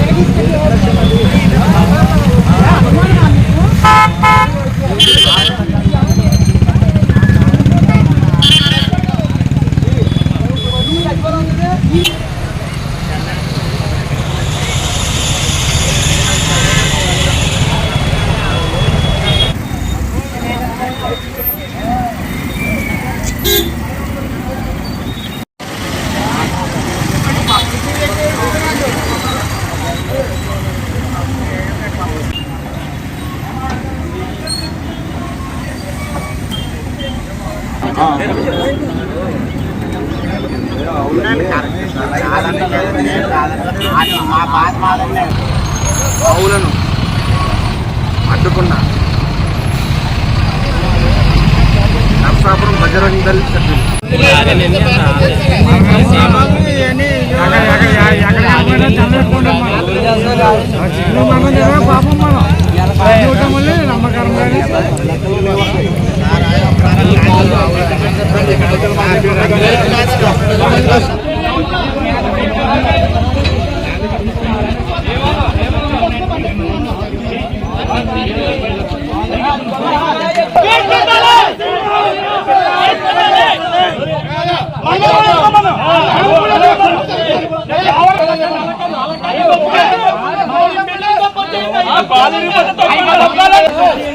లేడీస్కి ఏ ఆవులను అడ్డుకున్న నర్సాపురం బజరంగ దళ సభ్యులు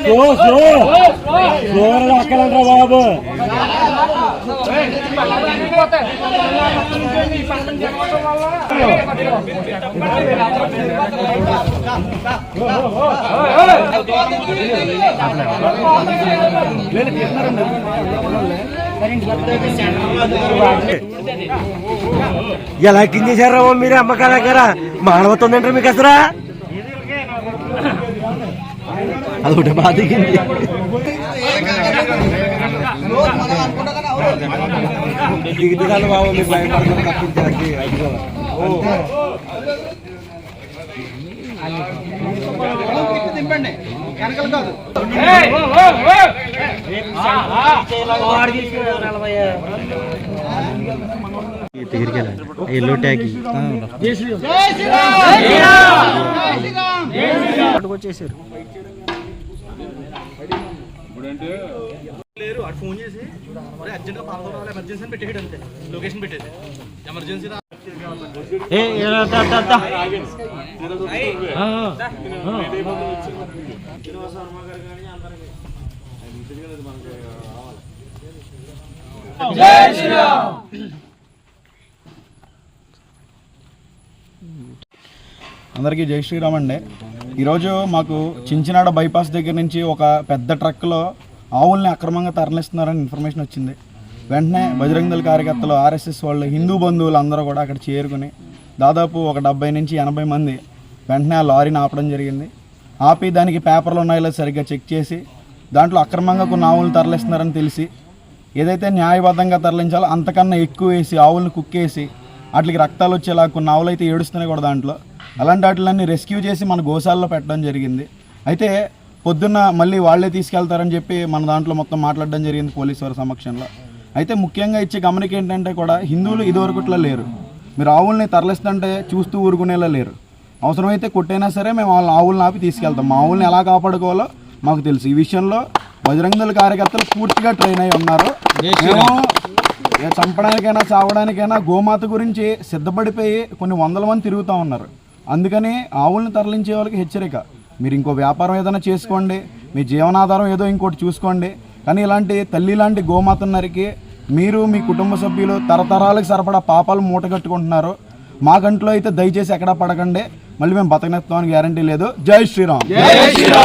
స్లో స్లో స్లో రాకలండ్రా బాబు ఎలా కింద చేశారా మీరు అమ్మకాల దగ్గర మానవత్వం తింటారు మీకు అసలు అదొకటి బాధ దిగుతుంది బాబు మీకు భయపడతారు తప్పించడానికి ఎల్లో ట్యాగ్ వచ్చేసారు లేరు అటు ఫోన్ చేసి అరే అర్జెంట్గా పాపం రావాలి ఎమర్జెన్సీ అని పెట్టేది అంతే. లొకేషన్ పెట్టేది ఎమర్జెన్సీ అందరికీ జై శ్రీరామ్ అండి. ఈరోజు మాకు చించినాడ బైపాస్ దగ్గర నుంచి ఒక పెద్ద ట్రక్లో ఆవుల్ని అక్రమంగా తరలిస్తున్నారని ఇన్ఫర్మేషన్ వచ్చింది. వెంటనే బజరంగ దళ కార్యకర్తలు ఆర్ఎస్ఎస్ వాళ్ళు హిందూ బంధువులు అందరూ కూడా అక్కడ చేరుకుని దాదాపు ఒక డెబ్బై నుంచి ఎనభై మంది వెంటనే ఆ లారీని ఆపడం జరిగింది. ఆపి దానికి పేపర్లు ఉన్నాయో సరిగ్గా చెక్ చేసి దాంట్లో అక్రమంగా కొన్ని ఆవులను తరలిస్తున్నారని తెలిసి ఏదైతే న్యాయబద్ధంగా తరలించాలో అంతకన్నా ఎక్కువ వేసి ఆవులను కుక్కేసి వాటికి రక్తాలు వచ్చేలా కొన్ని ఆవులు అయితే ఏడుస్తున్నాయి కూడా దాంట్లో. అలాంటి వాటిలన్నీ రెస్క్యూ చేసి మన గోశాలలో పెట్టడం జరిగింది. అయితే పొద్దున్న మళ్ళీ వాళ్ళే తీసుకెళ్తారని చెప్పి మన దాంట్లో మొత్తం మాట్లాడడం జరిగింది పోలీసు వారి సమక్షంలో. అయితే ముఖ్యంగా ఇచ్చే గమనిక ఏంటంటే కూడా హిందువులు ఇదివరకుట్లా లేరు. మీరు ఆవుల్ని తరలిస్తుంటే చూస్తూ ఊరుకునేలా లేరు. అవసరమైతే కొట్టైనా సరే మేము వాళ్ళ ఆవులను ఆపి తీసుకెళ్తాం. మా ఆవుల్ని ఎలా కాపాడుకోవాలో మాకు తెలుసు. ఈ విషయంలో బజరంగ దళ కార్యకర్తలు పూర్తిగా ట్రైన్ అయి ఉన్నారు. మేము చంపడానికైనా చావడానికైనా గోమాత గురించి సిద్ధపడిపోయి కొన్ని వందల మంది తిరుగుతూ ఉన్నారు. అందుకని ఆవుల్ని తరలించే వాళ్ళకి హెచ్చరిక. మీరు ఇంకో వ్యాపారం ఏదైనా చేసుకోండి మీ జీవనాధారం ఏదో ఇంకోటి చూసుకోండి. కానీ ఇలాంటి తల్లి లాంటి గోమాత నరికి మీరు మీ కుటుంబ సభ్యులు తరతరాలకు సరిపడా పాపాలు మూట కట్టుకుంటున్నారు మా గంటలో అయితే దయచేసి ఎక్కడా పడకండి. మళ్ళీ మేము బతకనెత్తామని గ్యారంటీ లేదు. జై శ్రీరామ్.